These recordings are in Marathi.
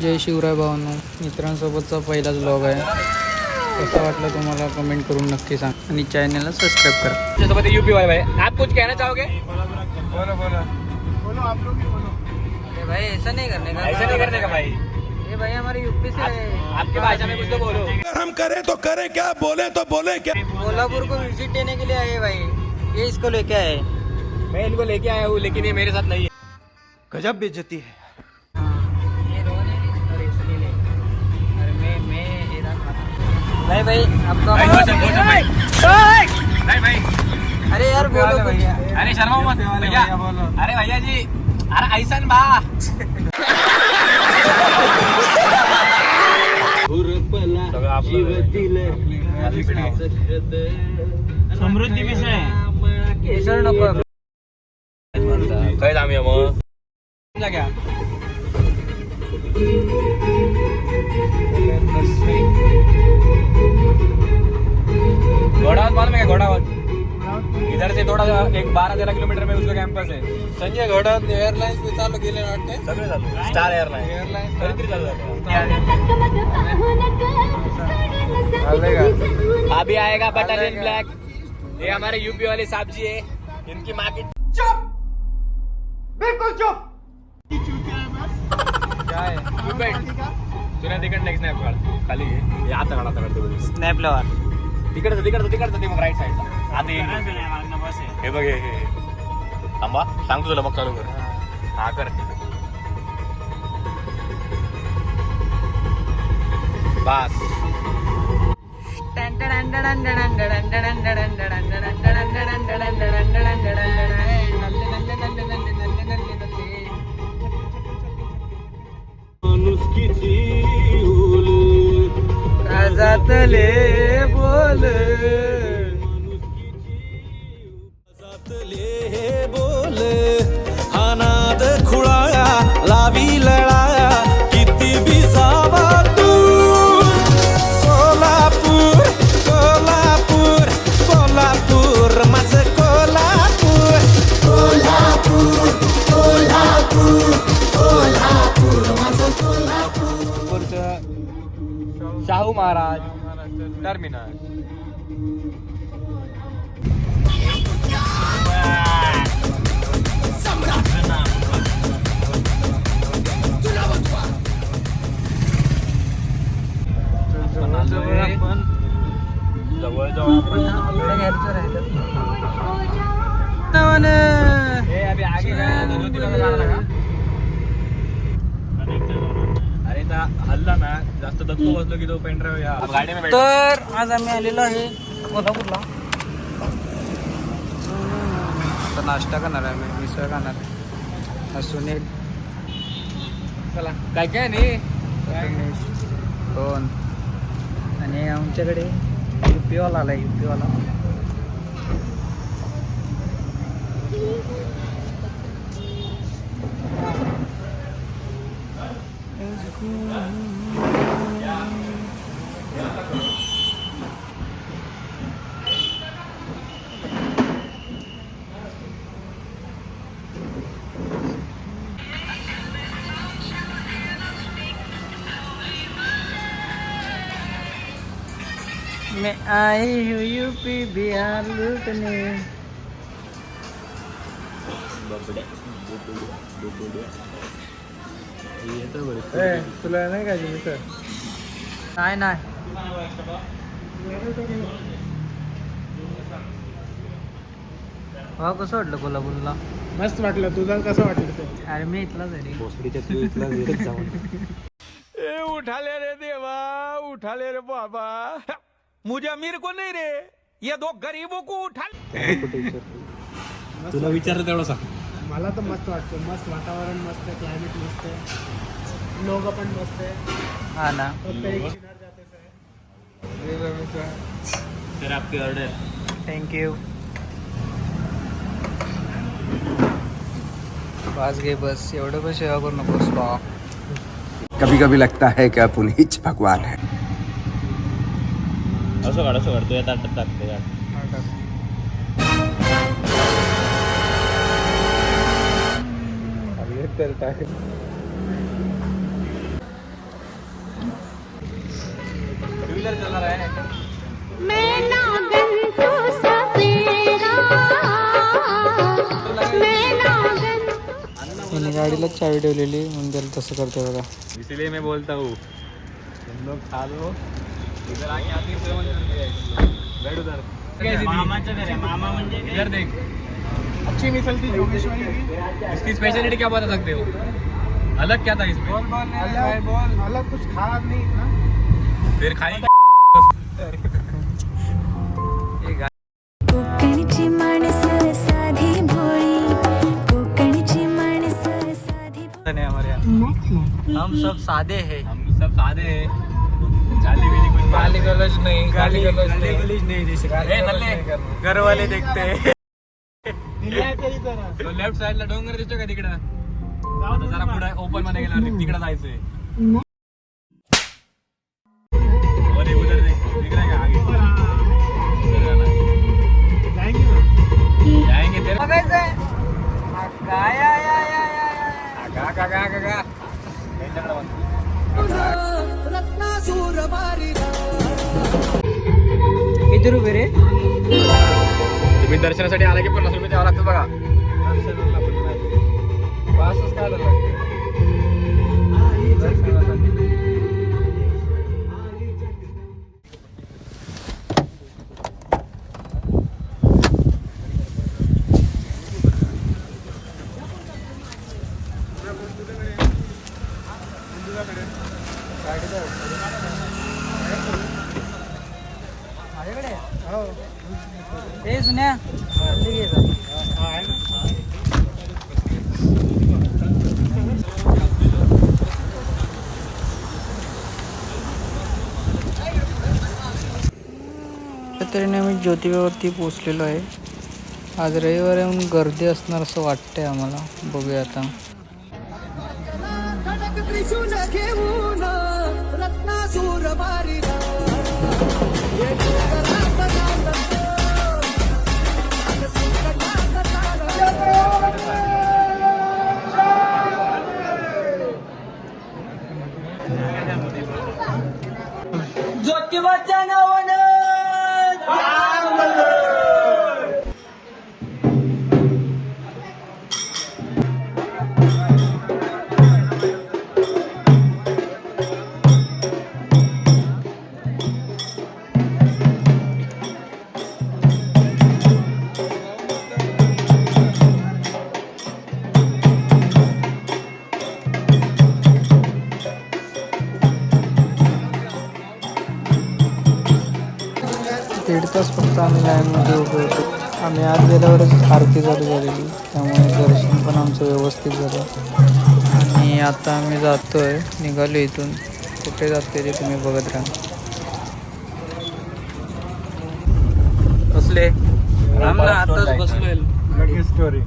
जय शिवराय भावांनो. मित्रांसोबतचा पहिलाच ब्लॉग आहे. कसा वाटला तुम्हाला कमेंट करून नक्की सांग. आणि चॅनलला सबस्क्राईब करा. यूपी वाले भाई. आप कुछ कहना चाहोगे? अरे भाई ऐसा नहीं करने का. ऐसा नहीं करने का भाई. ये भाई हमारे यूपी से आपके भाषा में कुछ तो बोलो. हम करें तो करें क्या? बोले तो बोले क्या? कोल्हापुर को विज़िट देने के लिए आए भाई. ये इसको लेके आए. मैं इनको लेके आया हूँ लेकिन ये मेरे साथ नहीं है. गजब बेइज्जती है। रहा भाई बोल बोल सब, भाई। नहीं भाई। अरे यार बोलो भैया? अरे शर्मा मत भैया अरे भैया जी अरे ऐसन बा। समृद्धी मिसळ मिसळ नको काय आम्ही मग इधर से थोड़ा सा एक बारह तेरह किलोमीटर में उसका कैंपस है संजय घोडावत एअरलाइन्स मी चालू केले वाटते सगळे चालू स्टार एअरलाईन एअरलाईन कधीतरी चालू झालं अभी आएगा बटालियन ब्लैक ये हमारे यूपी वाले साहब जी है इनकी माँ की काय तुला तिकड नेक्स्ट स्नॅप काढ खाली घे. हे आता काढ काढ स्नॅप लवर तिकडचं तिकडचं तिकडचं ते मग राईट साईडला आता. हे बघ हे हे थांबा सांगतो तुला मग चालू कर. हा. कर. बस. राजातले की तो पेनड्राईव्ह या गाडी में तर आज आम्ही आलेलो आहे कोल्हापूरला. तर नाश्ता करणार आहे आम्ही मिसळ खाणार आहे. सुनील चला. काय काय नाही? दोन. आणि आमच्याकडे युपीवाला आला युपीवाला. मैं आई हूँ यूपी बिहार लूटने तुला नाही का मिसळ नाही नाही भाऊ कसं वाटलं कोल्हापूरला? मस्त वाटलं. तुझं कसं वाटलं ते? अरे मी इथलाच आहे रे. ए उठा ले रे देवा उठा ले रे बाबा. मुझे अमीर को नहीं रे। ये दो गरीबों को उठा तुला विचारलं तेवढं सांग मला तर मस्त वाटतं मस्त वातावरण मस्त आहे क्लायमेट मस्त. आहे लोक पण मस्त आहे. हा ना. फक्त एक शिनार जातेच आहे तर आपकी ऑर्डर थँक्यू बस घे बस. एवढं पण सेवा करू नकोस बा कभी कभी लगता है कि आप उन्हीं भगवान है। असं काढ असं काढ. तू या ताटात टाकते काढ. तर टाक व्हीलर गाडीलाच चावी ठेवलेली म्हणून त्याला तसं करते बघा. इसलिए मैं बोलता हूँ. हम लोग खा लो. इधर आके आती सेवन कर दिया बैठ उधर मामाचं घर आहे मामा म्हणजे इधर देख। अच्छी मिसल थी जोगेश्वरी की। इसकी स्पेशलिटी क्या बता सकते हो? अलग क्या था इसमें? अलग बोल। अलग कुछ खाया नहीं ना फिर खाई। साधी भोळी कोकणची साधी हमारे यहाँ हम सब सादे हैं। हम सब सादे हैं। गाली गाली गलौज नहीं गाली गलौज नहीं. गलीज नहीं जैसे ए नल्ले. घर वाले देखते. हैं लेफ्ट साइडला डोंगर दिसतो का तिकडं? आता जरा पुढे ओपनमध्ये गेल्यावर तिकडे जायचंय. अरे उधर देख दिख रहा. है क्या आगे उधर जाना. जाएंगे ना जाएंगे तेरे का किती रुपये रे? तुम्ही दर्शनासाठी आला की पन्नास रुपये द्यावं लागतं बघा. पासच काढायला लागते. ज्योतिबावरती पोचलेलो आहे. आज रविवार येऊन गर्दी असणार असं वाटतंय आम्हाला. बघूया आता. दीड तास फक्त आम्ही लाईनमध्ये उभे होतो. आम्ही आत गेल्यावरच आरती चालू झालेली. त्यामुळे दर्शन पण आमचं व्यवस्थित झालं. आणि आता आम्ही जातोय निघालो इथून. कुठे जाते ते तुम्ही बघत राहा. बसले. आताच बसलोय. स्टोरी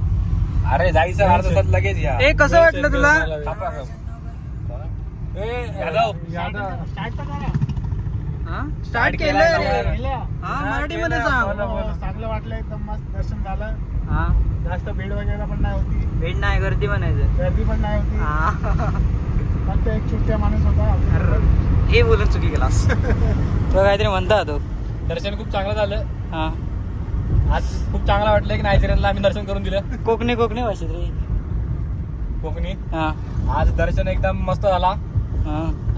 अरे जायचं अर्धा तास लगेच या. ए कसं वाटलं तुला. ए, यादव. स्टार्ट केलंय रे. हा मराठीमध्ये सांग. हो, चांगलं वाटलं एकदम मस्त. दर्शन झालं. हा. जास्त भीड वगैरे पण नाही होती. भेट नाही गर्दी म्हणायचं गर्दी पण नाही होती. हा. फक्त एक चुट्या माणूस होता. हे बोलून चुकी केलास. तो काहीतरी म्हणता तो. दर्शन खूप चांगलं झालं. हा. आज खूप चांगलं वाटलं की नायजेरियनला आम्ही दर्शन करून दिलं. कोकणी कोकणी भाषेत रे. कोकणी? हा. आज दर्शन एकदम मस्त झाला.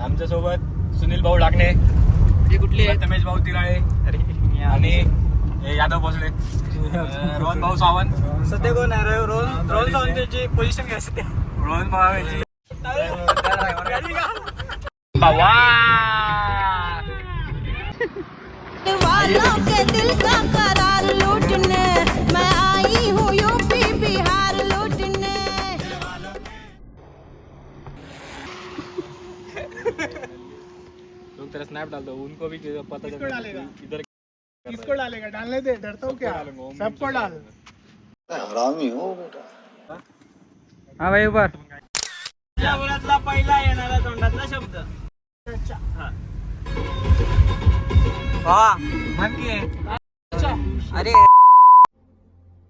आमच्यासोबत सुनील भाऊ डाकणे. कुठली प्रथमेश भाऊ तिराळे. आणि यादव भोसले. रोहन भाऊ सावंत. सध्या कोण आहे? रे? रोहन रोहन सावंतची पोझिशन काय सध्या? रोहन भावाची. वालों के स्नैप डाल दो उनको भी पता डालेगा? इधर किसको डालेगा? डालने दे डरता हूँ क्या? सबको डाल। हा भाई ऊपर। उभार पहिला येणारा तोंडातला शब्द. हा. म्हण की. अरे.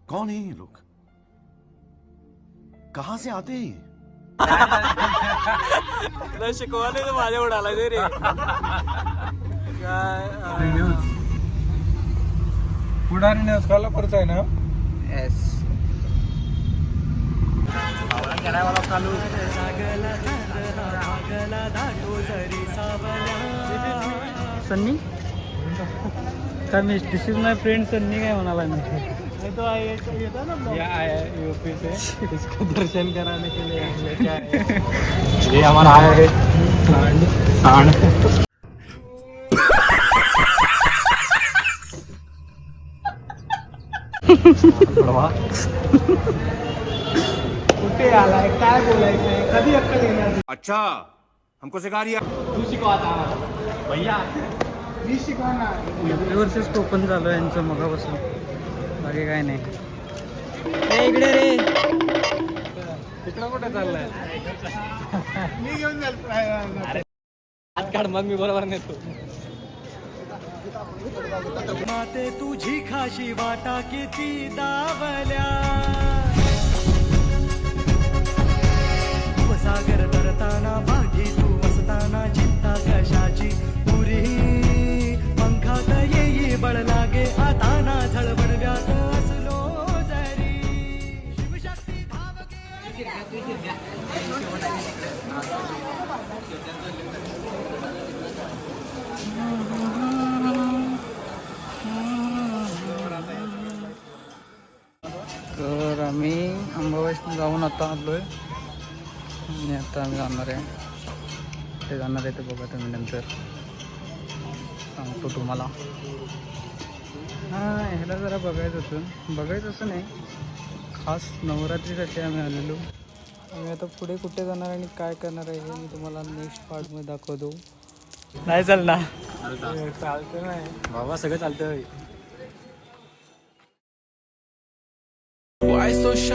कौन है ये लोग? कहाँ से आते हैं ये? तुला शिकवायला तर. माझ्या उडाला रे पुढारी कोल्हापूरचा आहे ना? येस सन्नी? काय मी this is my friend Sunny काय म्हणाला मी तो येतो ना यूपी से इसको दर्शन कराने के लिए हम लेके आए ये हमारा आया है। सांड। सांड। कुठे आलाय? काय बोलायचंय? कधी अक्कल येणार? अच्छा हमको सिखा रिया तू शिकवा भैया मी शिकवणार. एवढे वर्षच झालं यांचं मगापासून. बाकी काय नाही. इकडे रे. तिकडं कुठे चाललाय मी घेऊन जाईल हात काढ मग मी बरोबर नेतो. माते तुझी खाशी वाटा किती दावल्या. सागर जाऊन आता आलो आहे आणि आता आम्ही जाणार आहे. ते जाणार आहे ते बघा तुम्ही नंतर. सांगतो तुम्हाला. हां ह्याला जरा बघायचं होतं बघायचं असं नाही. खास नवरात्रीसाठी आम्ही आलेलो. आम्ही आता पुढे कुठे जाणार आणि काय करणार आहे हे मी तुम्हाला नेक्स्ट पार्टमध्ये दाखवतो. नाही चालणार. चालतं नाही बाबा सगळं चालतं